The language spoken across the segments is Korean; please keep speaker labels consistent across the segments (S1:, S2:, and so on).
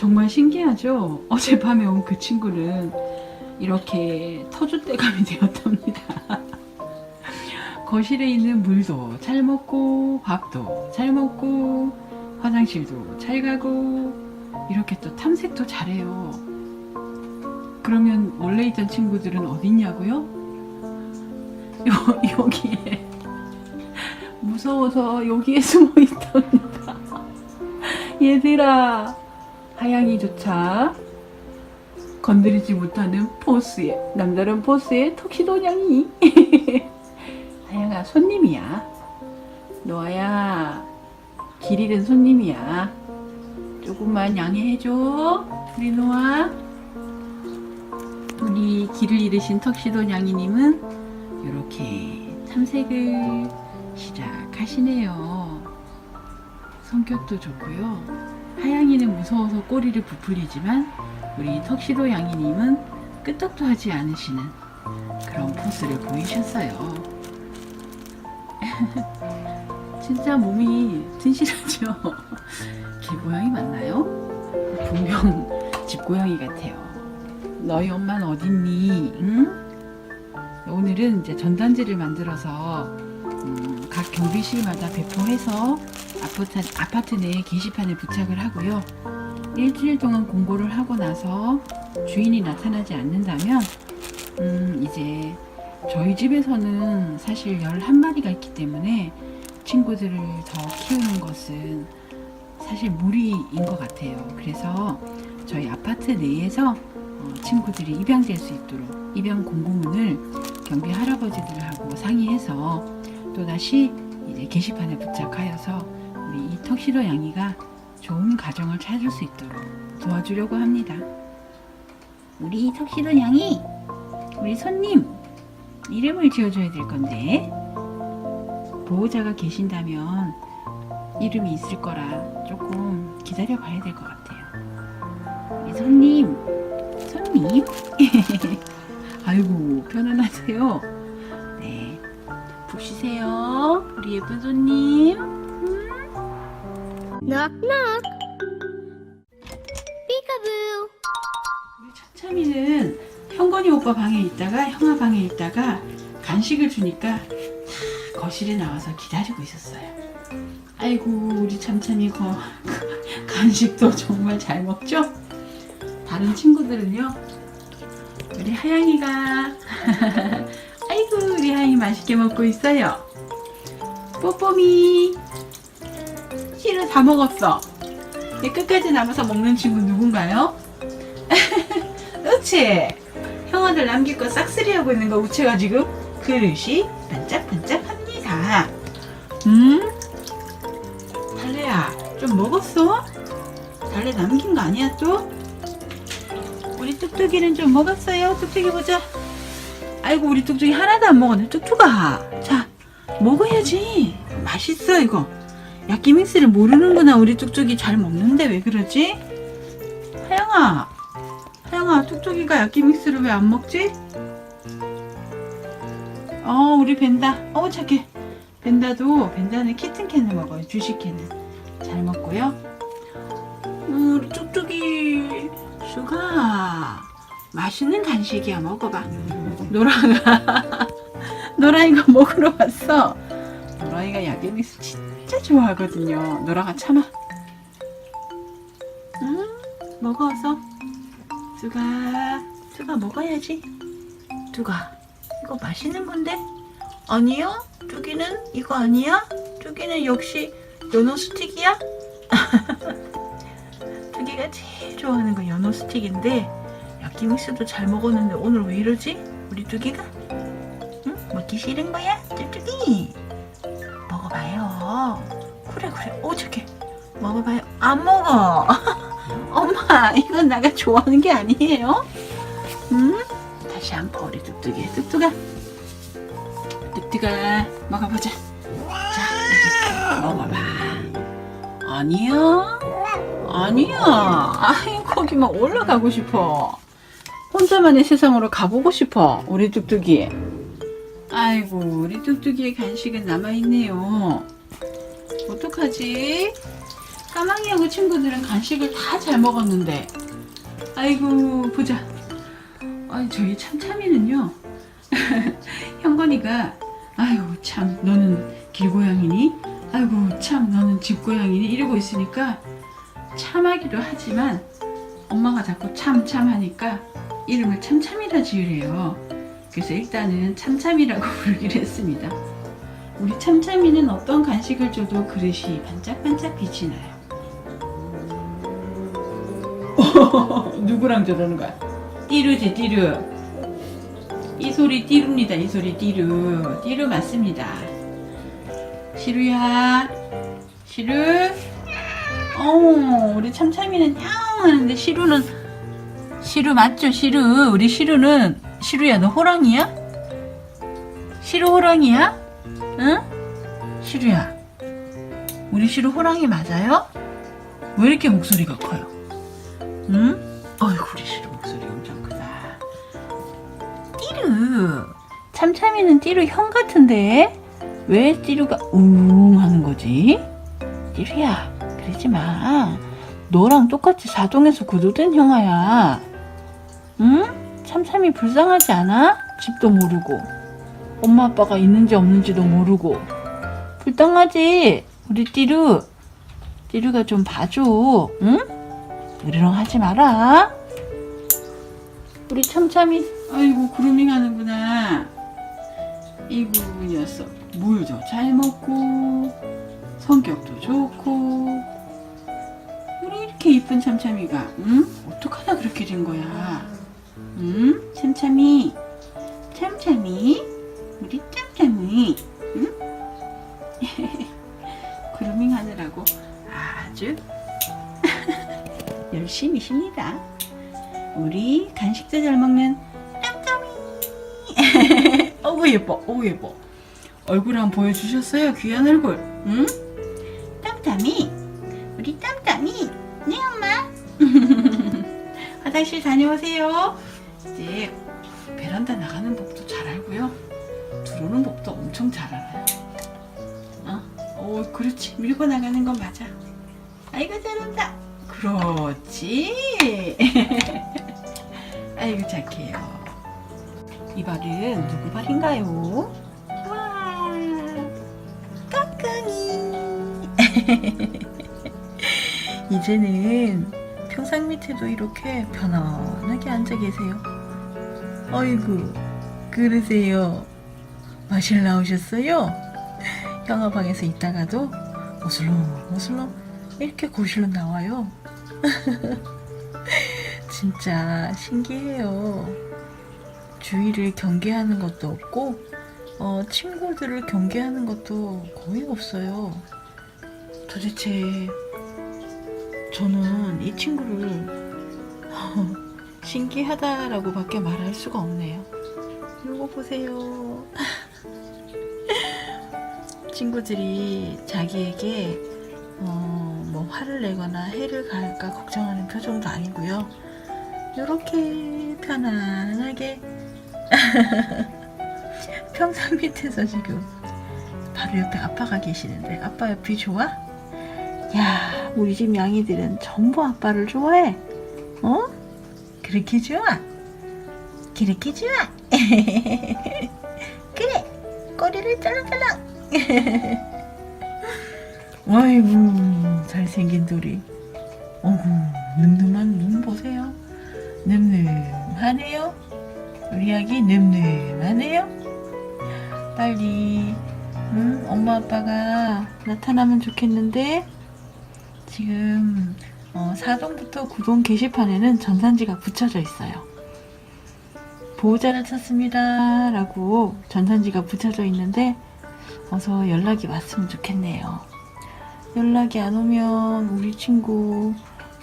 S1: 정말 신기하죠? 어젯밤에 온 그 친구는 이렇게 터줏대감이 되었답니다. 거실에 있는 물도 잘 먹고, 밥도 잘 먹고, 화장실도 잘 가고, 이렇게 또 탐색도 잘해요. 그러면 원래 있던 친구들은 어딨냐고요? 요, 여기에. 무서워서 여기에 숨어 있답니다. 얘들아, 하양이조차 건드리지 못하는 포스의, 남다른 포스의 턱시도냥이. 하양아, 손님이야. 노아야, 길 잃은 손님이야. 조금만 양해해줘. 우리 노아. 우리 길을 잃으신 턱시도 냥이님은 이렇게 탐색을 시작하시네요. 성격도 좋고요. 하양이는 무서워서 꼬리를 부풀리지만 우리 턱시도 양이님은 끄떡도 하지 않으시는 그런 포스를 보이셨어요. 진짜 몸이 튼실하죠? 길고양이 맞나요? 분명 집고양이 같아요. 너희 엄마는 어딨니? 응? 오늘은 이제 전단지를 만들어서 음, 각 경비실마다 배포해서 아파트, 아파트 내에 게시판에 부착을 하고요. 일주일 동안 공고를 하고 나서 주인이 나타나지 않는다면, 음, 이제 저희 집에서는 사실 11마리가 있기 때문에 친구들을 더 키우는 것은 사실 무리인 것 같아요. 그래서 저희 아파트 내에서 어, 친구들이 입양될 수 있도록 입양 공고문을 경비 할아버지들하고 상의해서 또다시 이제 게시판에 부착하여서 우리 이 턱시도 양이가 좋은 가정을 찾을 수 있도록 도와주려고 합니다. 우리 턱시도 양이 우리 손님 이름을 지어줘야 될 건데 보호자가 계신다면 이름이 있을 거라 조금 기다려 봐야 될 것 같아요. 우리 손님, 손님. 아이고 편안하세요. 쉬세요. 우리 예쁜 손님.
S2: Knock knock. Peekaboo.
S1: 우리 천참이는 형건이 오빠 방에 있다가 형아 방에 있다가 간식을 주니까 다 거실에 나와서 기다리고 있었어요. 아이고 우리 참참이 거 간식도 정말 잘 먹죠? 다른 친구들은요. 우리 하양이가 하양이 맛있게 먹고 있어요. 뽀뽀미 실은 다 먹었어. 끝까지 남아서 먹는 친구 누군가요? 그렇지. 형아들 남길 거 싹쓸이 하고 있는 거 우체가 지금 그릇이 반짝반짝합니다. 음? 달래야, 좀 먹었어? 달래 남긴 거 아니야 또? 우리 뚝뚝이는 좀 먹었어요? 뚝뚝이 보자. 아이고 우리 뚝뚝이 하나도 안 먹었네. 뚝뚝아, 자 먹어야지. 맛있어 이거. 야끼믹스를 모르는구나 우리 뚝뚝이 잘 먹는데 왜 그러지? 하영아, 하영아, 뚝뚝이가 야끼믹스를 왜 안 먹지? 어, 우리 벤다. 어, 착해. 벤다도, 벤다는 키튼캔을 먹어요. 주식캔을. 잘 먹고요. 음, 우리 뚝뚝이, 수가, 맛있는 간식이야. 먹어봐. 노라가, 노라이가 먹으러 왔어. 노라이가 야끼믹스 진짜 좋아하거든요. 노라가 참아. 음, 먹어서. 두가 두가 먹어야지 두가 이거 맛있는 건데 아니요 두기는 이거 아니야 두기는 역시 연어 스틱이야 두기가 제일 좋아하는 거 연어 스틱인데 야끼믹스도 잘 먹었는데 오늘 왜 이러지 우리 두기가 응 먹기 싫은 거야 뚜뚜기 먹어봐요 그래 그래 오 착해 먹어봐요 안 먹어 엄마, 이건 내가 좋아하는 게 아니에요. 음? 다시 한 번 우리 뚝뚝이, 뚝뚝아. 뚝뚝아, 먹어보자. 자, 먹어봐. 아니야? 아니야. 아이, 거기만 올라가고 싶어. 혼자만의 세상으로 가보고 싶어, 우리 뚝뚝이. 아이고, 우리 뚝뚝이의 간식은 남아있네요. 어떡하지? 까망이하고 친구들은 간식을 다 잘 먹었는데 아이고 보자 아이 저희 참참이는요 형건이가 아이고 참 너는 길고양이니 아이고 참 너는 집고양이니 이러고 있으니까 참하기도 하지만 엄마가 자꾸 참참 하니까 이름을 참참이라 지으래요. 그래서 일단은 참참이라고 부르기로 했습니다. 우리 참참이는 어떤 간식을 줘도 그릇이 반짝반짝 빛이 나요. 누구랑 저러는 거야? 띠르지 띠르. 이 소리 띠루입니다. 이 소리 띠르. 띠르 맞습니다. 시루야. 시루. 어 우리 참참이는 냥 하는데 시루는 시루 맞죠 시루 우리 시루는 시루야 너 호랑이야? 시루 호랑이야? 응? 시루야 우리 시루 호랑이 맞아요? 왜 이렇게 목소리가 커요? 응? 어이구 우리 시루 목소리 엄청 크다 띠르 참참이는 띠르 형 같은데 왜 띠르가 웅 하는 거지? 띠르야 그러지 마 너랑 똑같이 사동에서 구조된 형아야 응? 참참이 불쌍하지 않아? 집도 모르고. 엄마 아빠가 있는지 없는지도 모르고. 불쌍하지? 우리 띠르 띠르가 좀 봐줘. 응? 으르렁 하지 마라. 우리 참참이. 아이고 그루밍 하는구나. 이구 녀석 물도 잘 먹고 성격도 좋고. 우리 이렇게 이쁜 참참이가 응? 어떡하다 그렇게 된 거야 응? 참참이? 참참이? 우리 참참이? 응? 그루밍 하느라고 아주 열심히십니다. 우리 간식도 잘 먹는 땀땀이! 어우 예뻐 어우 예뻐. 얼굴 한번 보여주셨어요 귀한 얼굴. 응? 땀땀이! 우리 땀땀이! 네 엄마! 화장실 다녀오세요 이제 베란다 나가는 법도 잘 알고요. 들어오는 법도 엄청 잘 알아요. 어? 오 그렇지. 밀고 나가는 건 맞아. 아이고 잘한다. 그렇지. 아이고 착해요. 이 발은 누구 발인가요? 와 깍깍이. 이제는 평상 밑에도 이렇게 편안하게 앉아 계세요. 어이구 그러세요. 마실 나오셨어요? 형아방에서 있다가도 어슬렁 어슬렁 이렇게 거실로 나와요. 진짜 신기해요. 주위를 경계하는 것도 없고 어, 친구들을 경계하는 것도 거의 없어요. 도대체 저는 이 친구를 신기하다라고 밖에 말할 수가 없네요 이거 보세요 친구들이 자기에게 어, 뭐 화를 내거나 해를 가할까 걱정하는 표정도 아니고요. 이렇게 편안하게 평상 밑에서 지금 바로 옆에 아빠가 계시는데 아빠 옆이 좋아? 야, 우리 집 양이들은 전부 아빠를 좋아해. 어? 그렇게 좋아? 그렇게 좋아? 그래, 꼬리를 짤랑짤랑. 아이고 잘생긴 돌이 어구 늠름한 눈 보세요 늠름하네요 우리 아기 늠름하네요 빨리 응? 엄마 아빠가 나타나면 좋겠는데 지금 어, 4동부터 9동 게시판에는 전산지가 붙여져 있어요 보호자를 찾습니다 라고 전산지가 붙여져 있는데 어서 연락이 왔으면 좋겠네요. 연락이 안 오면 우리 친구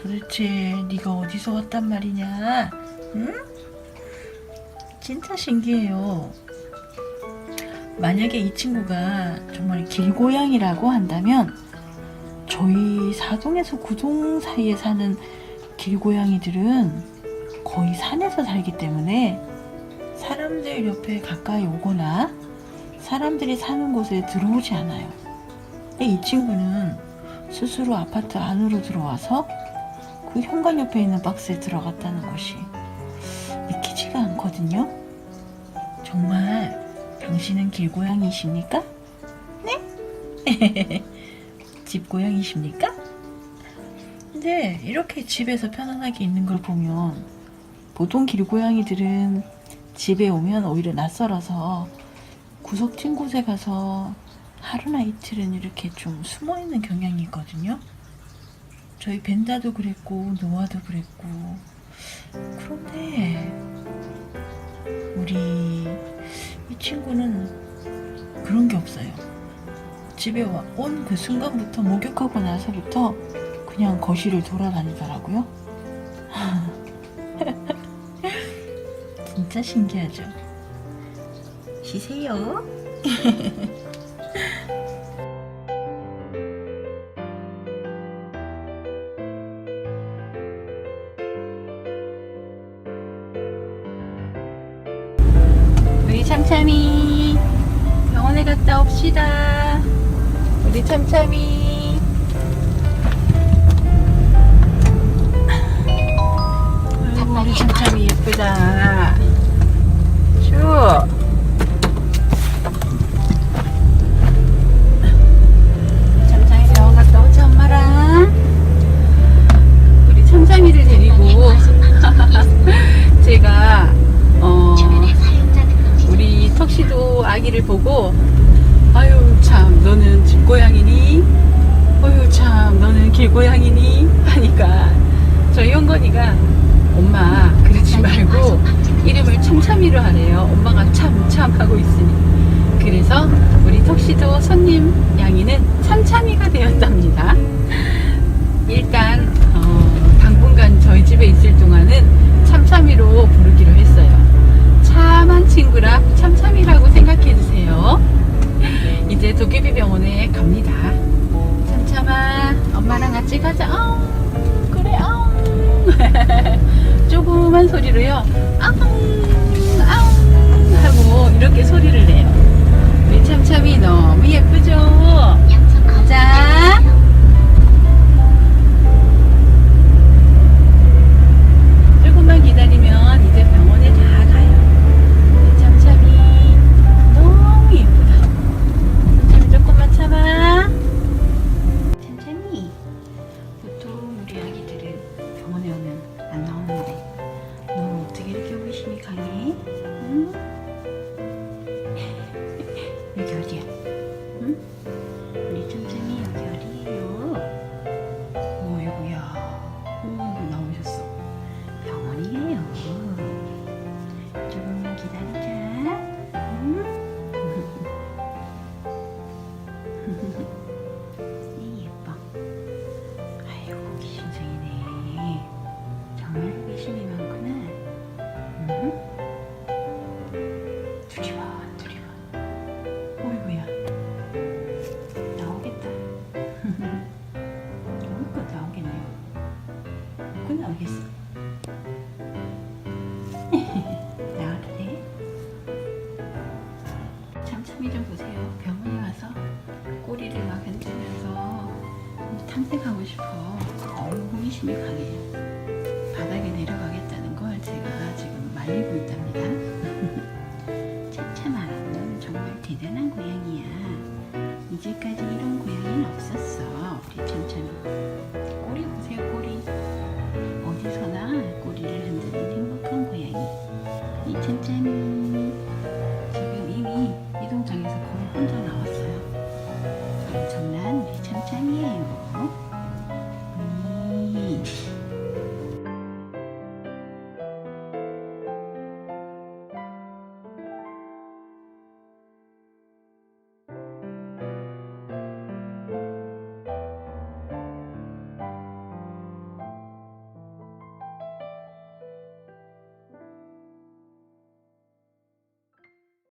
S1: 도대체 네가 어디서 왔단 말이냐? 응? 진짜 신기해요. 만약에 이 친구가 정말 길고양이라고 한다면 저희 사동에서 구동 사이에 사는 길고양이들은 거의 산에서 살기 때문에 사람들 옆에 가까이 오거나 사람들이 사는 곳에 들어오지 않아요. 이 친구는 스스로 아파트 안으로 들어와서 그 현관 옆에 있는 박스에 들어갔다는 것이 믿기지가 않거든요. 정말 당신은 길고양이십니까? 네? 집 고양이십니까? 근데 이렇게 집에서 편안하게 있는 걸 보면 보통 길고양이들은 집에 오면 오히려 낯설어서 구석 튄 곳에 가서 하루나 이틀은 이렇게 좀 숨어 있는 경향이 있거든요. 저희 벤다도 그랬고 노아도 그랬고 그런데 우리 이 친구는 그런 게 없어요. 집에 온 그 순간부터 목욕하고 나서부터 그냥 거실을 돌아다니더라고요. 진짜 신기하죠? 쉬세요. 우리 참참이 병원에 갔다 옵시다. 우리 참참이. 아이고 우리 참참이 예쁘다. 슈. 시도 손님 양이는 참참이가 되었답니다 일단 어, 당분간 저희 집에 있을 동안은 참참이로 부르기로 했어요 참한 친구라 참참이라고 생각해 주세요. 이제 도깨비 병원에 갑니다. 참참아, 엄마랑 같이 가자. 아웅, 그래, 아웅. 조그만 소리로요. 아 탐색하고 싶어 너무 호기심이 강해요. 바닥에 내려가겠다는 걸 제가 지금 말리고 있답니다. 차차마, 너는 정말 대단한 고양이야. 이제까지 이런 고양이는 없었어. 우리 참참이. 꼬리 보세요, 꼬리. 어디서나 꼬리를 흔드는 행복한 고양이. 이 참참이.